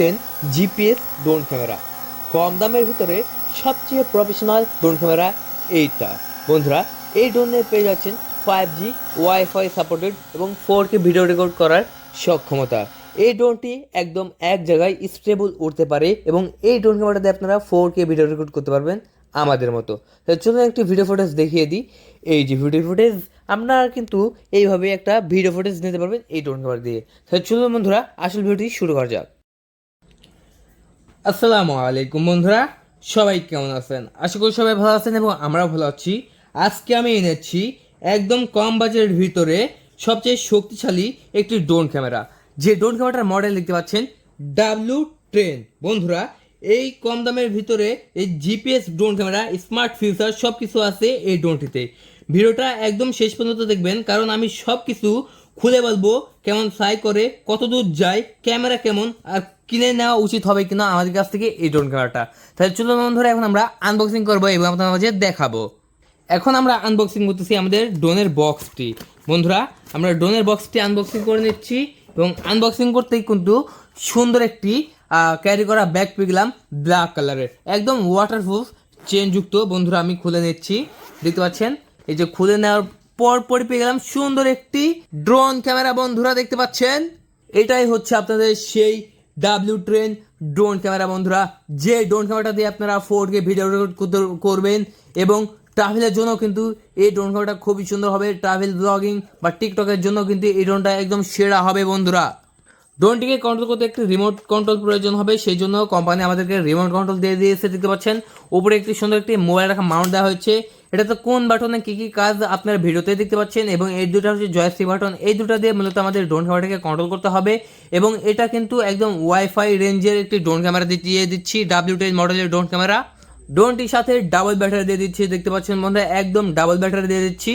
Ten GPS drone camera কম দামের ভিতরে সবচেয়ে প্রফেশনাল ড্রোন ক্যামেরা এইটা। বন্ধুরা, এই ড্রোনে পেয়ে যাচ্ছেন ফাইভ জি ওয়াইফাই সাপোর্টেড এবং ফোর কে ভিডিও রেকর্ড করার সক্ষমতা। এই ড্রোনটি একদম এক জায়গায় স্টেবল উঠতে পারে এবং এই ড্রোন ক্যামেরাতে আপনারা ফোর কে ভিডিও রেকর্ড করতে পারবেন আমাদের মতো। চলুন একটি ভিডিও ফুটেজ দেখিয়ে দিই। এই যে ভিডিও ফুটেজ আপনারা কিন্তু এইভাবে একটা ভিডিও ফুটেজ নিতে পারবেন এই ড্রোন ক্যামেরা দিয়ে। চলুন বন্ধুরা, আসল ভিডিওটি শুরু করা যাক। আসসালামু আলাইকুম বন্ধুরা, সবাই কেমন আছেন? আশা করি সবাই ভালো আছেন এবং আমরাও ভালো আছি। আজকে আমি এনেছি একদম কম বাজেটের ভিতরে সবচেয়ে শক্তিশালী একটি ড্রোন ক্যামেরা। যে ড্রোন ক্যামেরাটার মডেল দেখতে পাচ্ছেন ডাব্লু ট্রেন বন্ধুরা, এই কম দামের ভিতরে এই GPS drone camera, smart feature সব কিছু আছে এই ড্রোনটিতে। ভিডিওটা একদম শেষ পর্যন্ত দেখবেন, কারণ আমি সব কিছু খুলে বলব কেমন ফ্লাই করে কত দূর যায়, ক্যামেরা কেমন, আর কিনে নেওয়া উচিত হবে কিনা আমাদের কাছ থেকে এই ড্রোন ক্যামেরাটা তাহলে চলুন বন্ধুরা, এখন আমরা আনবক্সিং করব এবং আপনার মাঝে দেখাবো। এখন আমরা আনবক্সিং করতেছি আমাদের ড্রোনের বক্সটি বন্ধুরা, আমরা ড্রোনের বক্সটি আনবক্সিং করে নিচ্ছি এবং আনবক্সিং করতেই কিন্তু সুন্দর একটি ক্যারি করা ব্যাগ পেয়ে গেলাম ব্ল্যাক কালারের একদম ওয়াটারপ্রুফ চেনযুক্ত বন্ধুরা, আমি খুলে নিচ্ছি। দেখতে পাচ্ছেন? এই যে খুলে নেওয়ার পর পরই পেয়ে গেলাম সুন্দর একটি ড্রোন ক্যামেরা বন্ধুরা, দেখতে পাচ্ছেন? এটাই হচ্ছে আপনাদের সেই ডাব্লিউ ট্রেন ড্রোন ক্যামেরা বন্ধুরা। যে ড্রোন ক্যামেরাটা দিয়ে আপনারা ফোর কে ভিডিও রেকর্ড করবেন এবং ট্রাভেলের জন্য কিন্তু এই ড্রোন ক্যামেরাটা খুবই সুন্দর হবে। ট্রাভেল ব্লগিং বা টিকটকের জন্য কিন্তু এই ড্রোনটা একদম সেরা হবে, বন্ধুরা। ড্রোনটিকে কন্ট্রোল করতে একটি রিমোট কন্ট্রোল প্রয়োজন হবে, সেই জন্য কোম্পানি আমাদেরকে রিমোট কন্ট্রোল দিয়ে দিয়েছে, দেখতে পাচ্ছেন। উপরে একটি সুন্দর একটি মোবাইল রাখা মাউন্ট দেওয়া হয়েছে। এটাতে কোন বাটনে কী কী কাজ আপনারা ভিডিওতে দেখতে পাচ্ছেন, এবং এই দুটো হচ্ছে জয়শ্রী বাটন এই দুটো দিয়ে মূলত আমাদের ড্রোন ক্যামেরাটাকে কন্ট্রোল করতে হবে, এবং এটা কিন্তু একদম ওয়াইফাই রেঞ্জের একটি ড্রোন ক্যামেরা দিয়ে দিচ্ছি ডাব্লিউ টেন মডেলের ড্রোন ক্যামেরা ড্রোনটির সাথে ডাবল ব্যাটারি দিয়ে দিচ্ছি, দেখতে পাচ্ছেন বন্ধুরা, একদম ডাবল ব্যাটারি দিয়ে দিচ্ছি,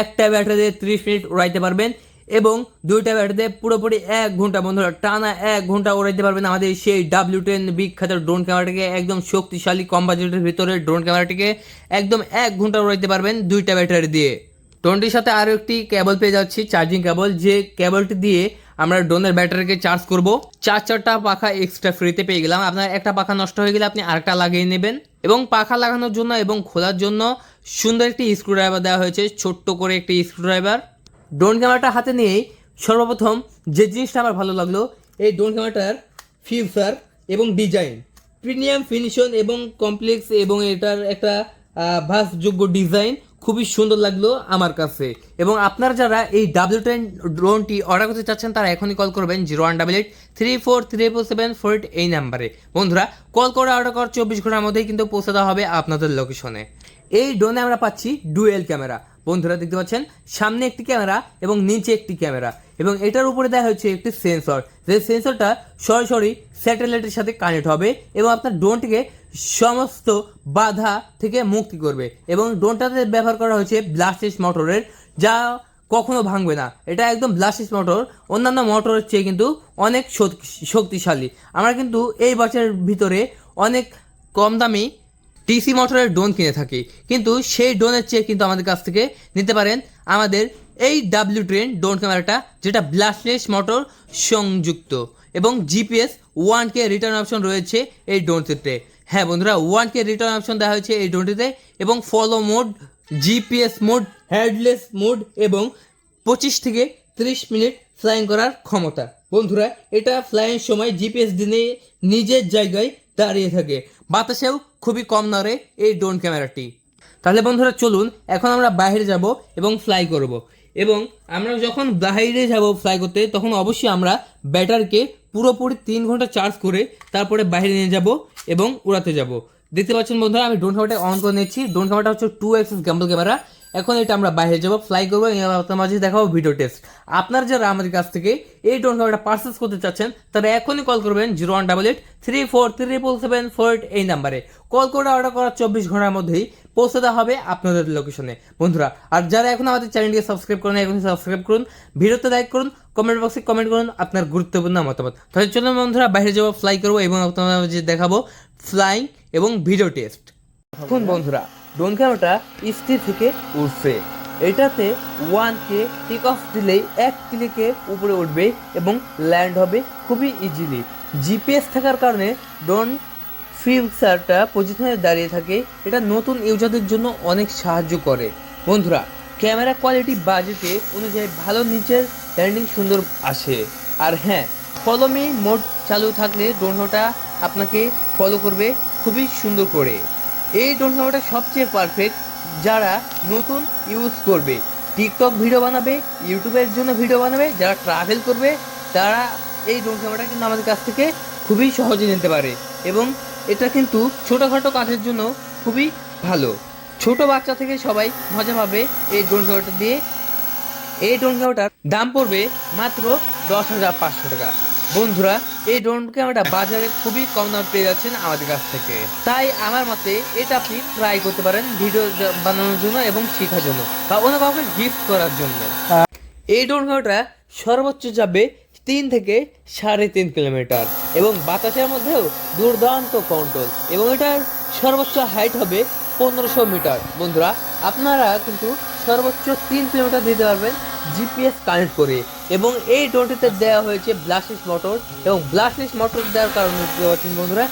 একটা ব্যাটারি দিয়ে ত্রিশ মিনিট উড়াইতে পারবেন। এবং দুইটা ব্যাটারি দিয়ে পুরোপুরি এক ঘণ্টা বন্ধুরা টানা এক ঘণ্টা উড়াইতে পারবেন আমাদের সেই ডাব্লিউ টেন বিখ্যাত ড্রোন ক্যামেরাটিকে একদম শক্তিশালী কম বাজেটের ভিতরে ড্রোন ক্যামেরাটিকে একদম এক ঘণ্টা উড়াইতে পারবেন দুইটা ব্যাটারি দিয়ে। ড্রোনটির সাথে আরও একটি কেবল পেয়ে যাচ্ছি চার্জিং কেবল যে কেবলটি দিয়ে আমরা ড্রোনের ব্যাটারিকে চার্জ করব, চার চারটা পাখা এক্সট্রা ফ্রিতে পেয়ে গেলাম। আপনার একটা পাখা নষ্ট হয়ে গেলে আপনি আরেকটা লাগিয়ে নেবেন। এবং পাখা লাগানোর জন্য এবং খোলার জন্য সুন্দর একটি স্ক্রুড্রাইভার দেওয়া হয়েছে, ছোট্ট করে একটি স্ক্রুড্রাইভার ড্রোন ক্যামেরাটা হাতে নিয়েই সর্বপ্রথম যে জিনিসটা আমার ভালো লাগল, এই ড্রোন ক্যামেরাটার ফিউচার এবং ডিজাইন প্রিমিয়াম ফিনিশন এবং কমপ্লেক্স এবং এটার একটা ভাসযোগ্য ডিজাইন খুবই সুন্দর লাগল আমার কাছে। এবং আপনারা যারা এই ডাব্লিউ টেন ড্রোনটি অর্ডার করতে চাচ্ছেন, তারা এখনই কল করবেন zero one double eight three four three four seven four eight এই নাম্বারে। বন্ধুরা কল করে অর্ডার করার চব্বিশ ঘণ্টার মধ্যেই কিন্তু পৌঁছে দেওয়া হবে আপনাদের লোকেশনে এই ড্রোনে আমরা পাচ্ছি ডুয়েল ক্যামেরা বন্ধুরা দেখতে পাচ্ছেন, সামনে একটি ক্যামেরা এবং নিচে একটি ক্যামেরা। এবং এটার উপরে দেওয়া হচ্ছে একটি সেন্সর। যে সেন্সরটা সরাসরি স্যাটেলাইটের সাথে কানেক্ট হবে এবং আপনার ড্রোনটিকে সমস্ত বাধা থেকে মুক্তি করবে। এবং ড্রোনটাতে ব্যবহার করা হয়েছে ব্লাস্টিস মোটরের যা কখনো ভাঙবে না। এটা একদম ব্লাস্টিস মোটর অন্যান্য মোটরের চেয়ে কিন্তু অনেক শক্তিশালী। আমরা কিন্তু এই বছরের ভিতরে অনেক কম দামি টিসি মোটরের ড্রোন কিনে থাকি। কিন্তু সেই ড্রোনের চেয়ে কিন্তু আমাদের কাছ থেকে নিতে পারেন আমাদের এই ডাব্লিউ ট্রেন ড্রোন ক্যামেরাটা যেটা ব্লাস্টলেস মোটর সংযুক্ত। এবং GPS one key return option রয়েছে এই ড্রোনটিতে হ্যাঁ বন্ধুরা ওয়ান কে রিটার্ন অপশন দেওয়া হয়েছে এই ড্রোনটিতে এবং follow mode GPS mode headless mode এবং পঁচিশ থেকে ত্রিশ মিনিট ফ্লাইং করার ক্ষমতা। বন্ধুরা, এটা ফ্লাইয়ের সময় জিপিএস দিনে নিজের জায়গায় দাঁড়িয়ে থাকে। বাতাসেও খুবই কম নড়ে এই ড্রোন ক্যামেরাটি। তাহলে বন্ধুরা চলুন, এখন আমরা বাইরে যাব এবং ফ্লাই করব। এবং আমরা যখন বাইরে যাব ফ্লাই করতে, তখন অবশ্যই আমরা ব্যাটারকে পুরোপুরি তিন ঘণ্টা চার্জ করে তারপরে বাইরে নিয়ে যাব এবং উড়াতে যাব। দেখতে পাচ্ছেন বন্ধুরা, আমি ড্রোন ক্যামেরাটা অন করে নিচ্ছি। ড্রোন ক্যামেরাটা হচ্ছে টু এক্সেস গ্যাম্বল ক্যামেরা এখন এটা আমরা বাইরে যাব ফ্লাই করব আপনার মাঝে দেখাবো ভিডিও টেস্ট আপনার যারা আমাদের কাছ থেকে এই ড্রোন ক্যামেরাটা পার্সেস করতে চাচ্ছেন তারা এখনই কল করবেন zero one double eight three four triple seven four eight এই নাম্বারে কল করে অর্ডার করার চব্বিশ ঘণ্টার মধ্যেই পৌঁছে দেওয়া হবে আপনাদের লোকেশনে বন্ধুরা, আর যারা এখন আমাদের চ্যানেলটিকে সাবস্ক্রাইব করুন এখন সাবস্ক্রাইব করুন, ভিডিওতে লাইক করুন কমেন্ট বক্সে কমেন্ট করুন, আপনার গুরুত্বপূর্ণ মতামত। তাহলে চলুন বন্ধুরা, বাইরে যাব ফ্লাই করব এবং আপনাদের দেখাবো ফ্লাইং এবং ভিডিও টেস্ট এখন বন্ধুরা ড্রোন ক্যামেরাটা স্থির থেকে উঠছে এটাতে ওয়ান কে টেক অফ দিলেই এক ক্লিকে উপরে উঠবে এবং ল্যান্ড হবে খুবই ইজিলি জিপিএস থাকার কারণে ড্রোন ফিক্সারটা পজিশনে দাঁড়িয়ে থাকে। এটা নতুন ইউজারদের জন্য অনেক সাহায্য করে। বন্ধুরা ক্যামেরা কোয়ালিটি বাজেটে অনুযায়ী ভালো নিচের ল্যান্ডিং সুন্দর আসে। আর হ্যাঁ ফলোমি মোড চালু থাকলে ড্রোনটা আপনাকে ফলো করবে খুবই সুন্দর করে। এই ড্রোন ক্যামেরাটা সবচেয়ে পারফেক্ট যারা নতুন ইউজ করবে। টিকটক ভিডিও বানাবে ইউটিউবের জন্য ভিডিও বানাবে, যারা ট্রাভেল করবে, তারা এই ড্রোন ক্যামেরাটা কিন্তু আমাদের কাছ থেকে খুবই সহজে নিতে পারে এবং এটা কিন্তু ছোটোখাটো কাজের জন্য খুবই ভালো। ছোট বাচ্চা থেকে সবাই মজা পাবে এই ড্রোন ক্যামেরাটা দিয়ে। এই ড্রোন ক্যামেরাটার দাম পড়বে মাত্র দশ হাজার পাঁচশো টাকা। বন্ধুরা, এই ড্রোন ক্যামেরাটা বাজারে খুবই কম দাম পেয়ে যাচ্ছেন আমাদের কাছ থেকে। তাই আমার মতে এটা আপনি ট্রাই করতে পারেন ভিডিও বানানোর জন্য এবং শেখার জন্য বা অন্য কাউকে গিফট করার জন্য। এই ড্রোন ক্যামেরাটা সর্বোচ্চ যাবে তিন থেকে সাড়ে তিন কিলোমিটার এবং বাতাসের মধ্যেও দুর্দান্ত কন্ট্রোল এবং এটার সর্বোচ্চ হাইট হবে পনেরোশো মিটার বন্ধুরা, আপনারা কিন্তু সর্বোচ্চ তিন কিলোমিটার দিতে পারবেন জিপিএস কানেক্ট করে এবং এই ড্রোনটিতে দেওয়া হয়েছে ব্লাস্টিস মোটর এবং ব্লাস্টিস মোটর দেওয়ার কারণে পারছেন বন্ধুরা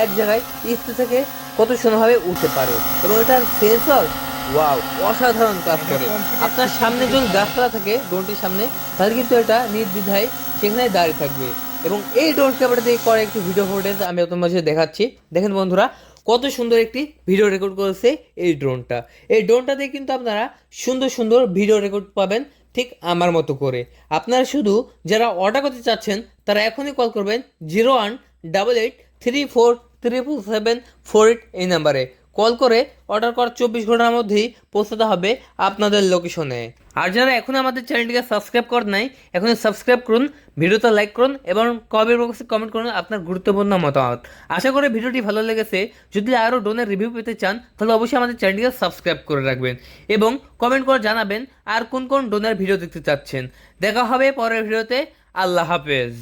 এক জায়গায় স্থির থেকে কত সুন্দরভাবে উঠতে পারে এবং এটার সেন্সর ওয়াও অসাধারণ কাজ করে। আপনার সামনে যদি গাছপালা থাকে ড্রোনটির সামনে তাহলে কিন্তু এটা নির্দ্বিধায় সেখানে দাঁড়িয়ে থাকবে। এবং এই ড্রোন ক্যামেরা দিয়ে করা একটি ভিডিও ফুটেজ আমি আপনার মাঝে দেখাচ্ছি। দেখেন বন্ধুরা কত সুন্দর একটি ভিডিও রেকর্ড করেছে এই ড্রোনটা এই ড্রোনটা দিয়ে কিন্তু আপনারা সুন্দর সুন্দর ভিডিও রেকর্ড পাবেন। ঠিক আমার মতো করে। আপনারা শুধু যারা অর্ডার করতে চাচ্ছেন, তারা এখনই কল করবেন zero one double eight three four triple seven four eight এই নাম্বারে কল করে অর্ডার করার চব্বিশ ঘণ্টার মধ্যেই পৌঁছাতে হবে আপনাদের লোকেশনে আর যারা এখন আমাদের চ্যানেলটিকে সাবস্ক্রাইব করেন নাই এখন সাবস্ক্রাইব করুন, ভিডিওতে লাইক করুন এবং কমেন্ট বক্সে কমেন্ট করুন আপনার গুরুত্বপূর্ণ মতামত। আশা করি ভিডিওটি ভালো লেগেছে। যদি আরও ডোনের রিভিউ পেতে চান, তাহলে অবশ্যই আমাদের চ্যানেলটিকে সাবস্ক্রাইব করে রাখবেন এবং কমেন্ট করে জানাবেন আর কোন কোন ডোনের ভিডিও দেখতে চাচ্ছেন। দেখা হবে পরের ভিডিওতে আল্লাহ হাফেজ।